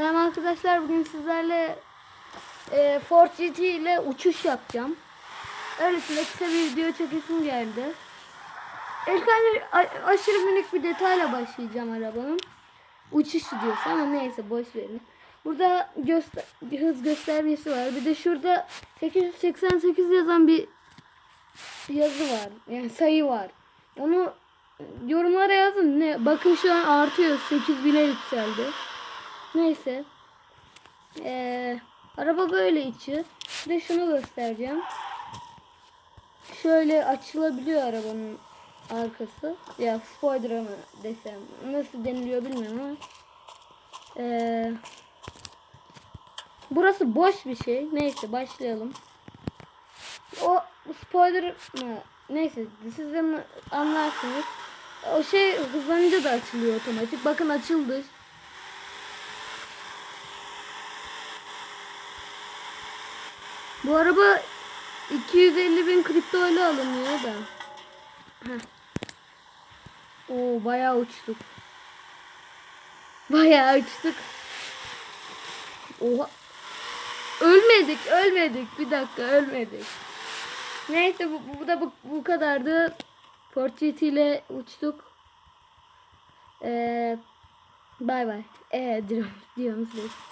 Selam arkadaşlar bugün sizlerle e, Ford GT ile uçuş yapacağım. Öylesine kısa bir video çekesim geldi. İlk önce aşırı minik bir detayla başlayacağım arabanın. Uçuş videosu ama neyse boş verin. Burada göster hız göstergesi var. Bir de şurada 888 yazan bir yazı var. Yani sayı var. Onu yorumlara yazın. Ne? Bakın şu an artıyor. 8000'e yükseldi. Neyse. Ee, araba böyle içi. Bir de şunu göstereceğim. Şöyle açılabiliyor arabanın arkası. Ya spoiler mı desem. Nasıl deniliyor bilmiyorum ama. Ee, burası boş bir şey. Neyse başlayalım. O spoiler mı? Neyse siz de anlarsınız. O şey hızlanınca da açılıyor otomatik. Bakın açıldı. Bu araba 250 bin kripto ile alınıyor da. Heh. Oo bayağı uçtuk. Bayağı uçtuk. Oha. Ölmedik, ölmedik. Bir dakika, ölmedik. Neyse bu, bu da bu, bu kadardı. Ford GT ile uçtuk. Ee, bay bay. Ee diyorum, diyorum size.